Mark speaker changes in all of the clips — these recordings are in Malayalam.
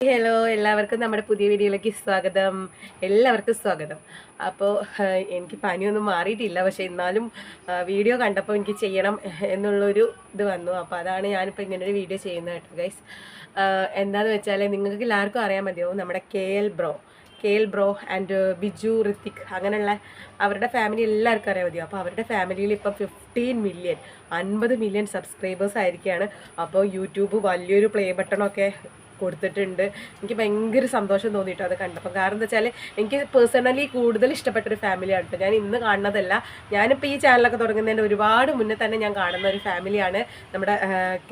Speaker 1: ഹലോ എല്ലാവർക്കും നമ്മുടെ പുതിയ വീഡിയോയിലേക്ക് സ്വാഗതം. എല്ലാവർക്കും സ്വാഗതം. അപ്പോൾ എനിക്ക് പനിയൊന്നും മാറിയിട്ടില്ല. പക്ഷേ എന്നാലും വീഡിയോ കണ്ടപ്പോൾ എനിക്ക് ചെയ്യണം എന്നുള്ളൊരു ഇത് വന്നു. അപ്പോൾ അതാണ് ഞാനിപ്പോൾ ഇങ്ങനൊരു വീഡിയോ ചെയ്യുന്നത് കേട്ടോ ഗൈസ് എന്താണെന്ന് വെച്ചാൽ നിങ്ങൾക്ക് എല്ലാവർക്കും അറിയാൻ മതിയാവും നമ്മുടെ K L bro K L bro and Biju Hrithik അങ്ങനെയുള്ള അവരുടെ ഫാമിലി എല്ലാവർക്കും അറിയാൻ മതിയോ? അപ്പോൾ അവരുടെ ഫാമിലിയിൽ ഇപ്പം ഫിഫ്റ്റീൻ മില്യൺ അൻപത് മില്യൺ സബ്സ്ക്രൈബേഴ്സ് ആയിരിക്കുകയാണ് അപ്പോൾ യൂട്യൂബ് വലിയൊരു പ്ലേ ബട്ടണൊക്കെ കൊടുത്തിട്ടുണ്ട്. എനിക്ക് ഭയങ്കര സന്തോഷം തോന്നിയിട്ടോ അത് കണ്ടപ്പോൾ. കാരണം എന്താ വെച്ചാൽ എനിക്ക് പേഴ്സണലി കൂടുതൽ ഇഷ്ടപ്പെട്ട ഒരു ഫാമിലിയാണ് കേട്ടോ ഞാൻ ഇന്ന് കാണുന്നതല്ല. ഞാനിപ്പോൾ ഈ ചാനലൊക്കെ തുടങ്ങുന്നതിന്റെ ഒരുപാട് മുന്നേ തന്നെ ഞാൻ കാണുന്ന ഒരു ഫാമിലിയാണ് നമ്മുടെ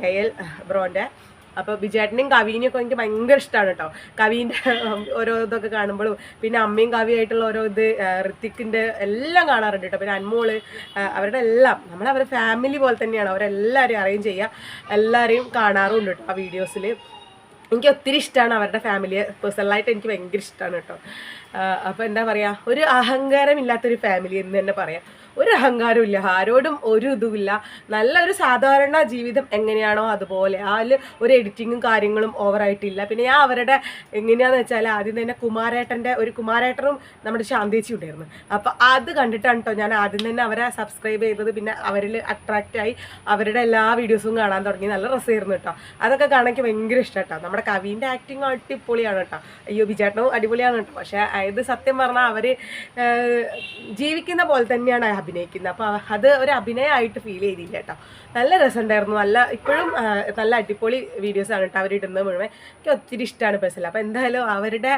Speaker 1: കെ എൽ ബ്രോന്റെ അപ്പോൾ ബിജേട്ടനെയും കവീനെയും ഒക്കെ എനിക്ക് ഭയങ്കര ഇഷ്ടമാണ് കേട്ടോ കവീന്റെ ഓരോ ഇതൊക്കെ കാണുമ്പോഴും പിന്നെ അമ്മയും കവിയായിട്ടുള്ള ഓരോ ഇത് ഋത്തിക്കിന്റെ എല്ലാം കാണാറുണ്ട് കേട്ടോ പിന്നെ അൻമോൾ അവരുടെ എല്ലാം. നമ്മൾ അവരുടെ ഫാമിലി പോലെ തന്നെയാണ്. അവരെല്ലാവരെയും അറേഞ്ച് ചെയ്യുക എല്ലാവരെയും കാണാറുമുണ്ട് കേട്ടോ ആ വീഡിയോസിൽ എനിക്ക് ഒത്തിരി ഇഷ്ടമാണ് അവരുടെ ഫാമിലിയെ പേഴ്സണലായിട്ട് എനിക്ക് ഭയങ്കര ഇഷ്ടമാണ് കേട്ടോ. അപ്പോൾ എന്താ പറയാ ഒരു അഹങ്കാരമില്ലാത്തൊരു ഫാമിലി എന്ന് തന്നെ പറയാം. ഒരു അഹങ്കാരം ഇല്ല ആരോടും ഒരു ഇതുമില്ല. നല്ലൊരു സാധാരണ ജീവിതം എങ്ങനെയാണോ അതുപോലെ. അതിൽ ഒരു എഡിറ്റിങ്ങും കാര്യങ്ങളും ഓവറായിട്ടില്ല പിന്നെ ഞാൻ അവരുടെ എങ്ങനെയാണെന്ന് വെച്ചാൽ ആദ്യം തന്നെ കുമാരേട്ടന്റെ ഒരു കുമാരേട്ടനും നമ്മുടെ ശാന്തേച്ചി ഉണ്ടായിരുന്നു. അപ്പോൾ അത് കണ്ടിട്ടാണ് കേട്ടോ ഞാൻ ആദ്യം തന്നെ അവരെ സബ്സ്ക്രൈബ് ചെയ്തത്. പിന്നെ അവരിൽ അട്രാക്റ്റ് ആയി. അവരുടെ എല്ലാ വീഡിയോസും കാണാൻ തുടങ്ങി. നല്ല രസമായിരുന്നു കേട്ടോ അതൊക്കെ കാണാൻ ഭയങ്കര ഇഷ്ടം കേട്ടോ നമ്മുടെ കവിന്റെ ആക്ടിങ് അടിപൊളിയാണ് കേട്ടോ അയ്യോ ബിജേട്ടനും അടിപൊളിയാണ് കേട്ടോ പക്ഷേ ഇത് സത്യം പറഞ്ഞാൽ അവർ ജീവിക്കുന്ന പോലെ തന്നെയാണ് അഭിനയിക്കുന്നത്. അപ്പോൾ അത് ഒരു അഭിനയമായിട്ട് ഫീൽ ചെയ്തില്ല കേട്ടോ. നല്ല രസമുണ്ടായിരുന്നു. നല്ല ഇപ്പോഴും നല്ല അടിപൊളി വീഡിയോസാണ് കേട്ടോ അവരിടുന്നത് മുഴുവൻ. എനിക്ക് ഒത്തിരി ഇഷ്ടമാണ് പേഴ്സണൽ അപ്പോൾ എന്തായാലും അവരുടെ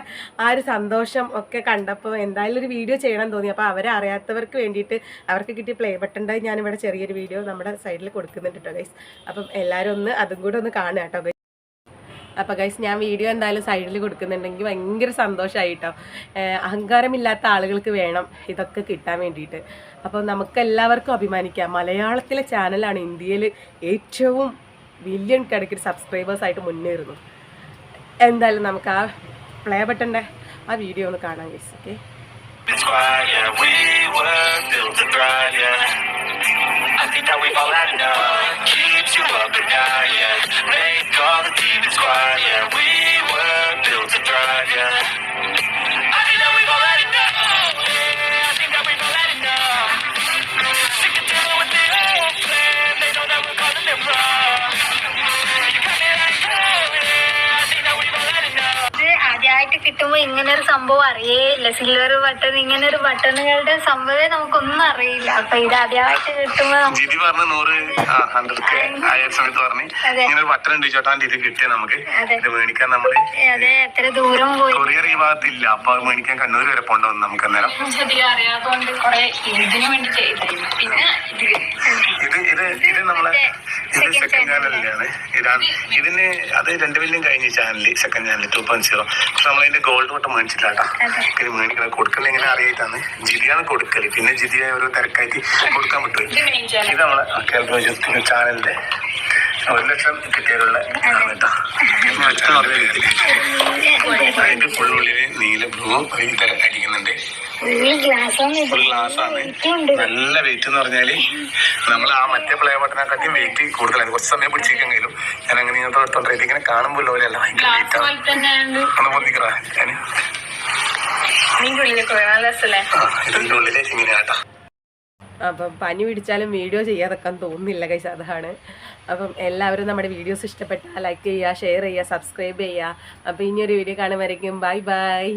Speaker 1: ആ ഒരു സന്തോഷം ഒക്കെ കണ്ടപ്പോൾ എന്തായാലും ഒരു വീഡിയോ ചെയ്യണം തോന്നി. അപ്പോൾ അവരെ അറിയാത്തവർക്ക് വേണ്ടിയിട്ട് അവർക്ക് കിട്ടിയ പ്ലേ ബട്ടന്റെ ഞാനിവിടെ ചെറിയൊരു വീഡിയോ നമ്മുടെ സൈഡിൽ കൊടുക്കുന്നുണ്ട് കേട്ടോ ഗൈസ് അപ്പം എല്ലാവരും ഒന്ന് അതും കൂടെ ഒന്ന് കാണുക കേട്ടോ. അപ്പോൾ ഗൈസ് ഞാൻ വീഡിയോ എന്തായാലും സൈഡിൽ കൊടുക്കുന്നുണ്ടെങ്കിൽ ഭയങ്കര സന്തോഷമായി കേട്ടോ ഏഹ് അഹങ്കാരമില്ലാത്ത ആളുകൾക്ക് വേണം ഇതൊക്കെ കിട്ടാൻ വേണ്ടിയിട്ട് അപ്പോൾ നമുക്കെല്ലാവർക്കും അഭിമാനിക്കാം മലയാളത്തിലെ ചാനലാണ് ഇന്ത്യയിൽ ഏറ്റവും മില്യൺ കണക്കിന് സബ്സ്ക്രൈബേഴ്സ് ആയിട്ട് മുന്നേറുന്നു എന്തായാലും നമുക്ക് ആ പ്ലേ ബട്ടന്റെ ആ വീഡിയോ ഒന്ന് കാണാം guys okay.
Speaker 2: I think that we've all had enough. Keeps you up at night, yeah.
Speaker 3: കിട്ടുമ്പോ ഇങ്ങനെ ഒരു സംഭവം അറിയേയില്ല സിൽവർ ബട്ടൺ ഇങ്ങനെ ഒരു ബട്ടണുകളുടെ സംഭവമേ നമുക്കൊന്നും അറിയില്ല. അപ്പൊ ഇത് ആദ്യമായിട്ട് കിട്ടുമ്പോ നമുക്ക്
Speaker 4: ജിതി പറഞ്ഞു നൂറ് ഹൺഡ്രഡ് കെ ആയ സമയത്ത് പറഞ്ഞ്
Speaker 3: അതെ.
Speaker 4: ഇങ്ങനെ ഒരു ബട്ടൺ ഉണ്ട് ചോട്ടാൻ ഇത് കിട്ടിയ നമുക്ക്
Speaker 3: അതെ.
Speaker 4: ഇത് മേടിക്കാൻ നമ്മൾ
Speaker 3: അതെ എത്ര ദൂരം പോയി.
Speaker 4: കൊറിയർ ഈ ഭാഗത്തില്ല. അപ്പൊ അത് മേടിക്കാൻ കണ്ണൂർ വരെ നമുക്ക് അന്നേരം.
Speaker 3: അധികം അറിയാത്തോണ്ട് കൊറേ ഇതിനു വേണ്ടി ചെയ്തായിരുന്നു പിന്നെ
Speaker 4: ഇത് ഇത് ഇത് നമ്മളെ ഇത് സെക്കൻഡ് ചാനലിലാണ് ഇതാണ്. ഇതിന് അത് രണ്ട് മില്യൺ കഴിഞ്ഞ channel second channel two point zero പക്ഷെ നമ്മളതിന്റെ ഗോൾഡ് വട്ടം മേടിച്ചില്ല കേട്ടോ മേടിക്കണം കൊടുക്കൽ എങ്ങനെ അറിയായിട്ടാണ്. ജിതിയാണ് കൊടുക്കൽ. പിന്നെ ജിതിയെ ഒരു തിരക്കായിട്ട് കൊടുക്കാൻ പറ്റും ഇത് നമ്മളെ കേരള ചാനലിന്റെ ഒരു ലക്ഷം കിട്ടിയാലുള്ള കേട്ടോ അതിന്റെ ഫുള്ളുള്ളിൽ നീല ബ്ലൂ അടിക്കുന്നുണ്ട്. നല്ല വെയിറ്റ് എന്ന് പറഞ്ഞാൽ നമ്മൾ ആ മറ്റേ പ്ലേ ബട്ടനെക്കാട്ടിയും വെയിറ്റ് കൂടുതലാണ് കുറച്ച് സമയം പിടിച്ചിരിക്കെങ്കിലും ഞാൻ അങ്ങനെ ഇങ്ങനത്തെ തൊണ്ടയിട്ട് ഇങ്ങനെ കാണുമ്പോൾ പോലെയല്ല. ഭയങ്കര വെയിറ്റ് ആണ്. ഒന്ന് പൊന്തിക്കറ ഞാൻ ഇതിന്റെ ഉള്ളിലേക്ക് ഇങ്ങനെയാട്ടാ
Speaker 1: അപ്പം പനി പിടിച്ചാലും വീഡിയോ ചെയ്യാതൊക്കെ തോന്നുന്നില്ല കൈസ് അതാണ്. അപ്പം എല്ലാവരും നമ്മുടെ വീഡിയോസ് ഇഷ്ടപ്പെട്ടാൽ ലൈക്ക് ചെയ്യുക ഷെയർ ചെയ്യുക സബ്സ്ക്രൈബ് ചെയ്യുക. അപ്പം ഇനിയൊരു വീഡിയോ കാണുമായിരിക്കും ബൈ ബൈ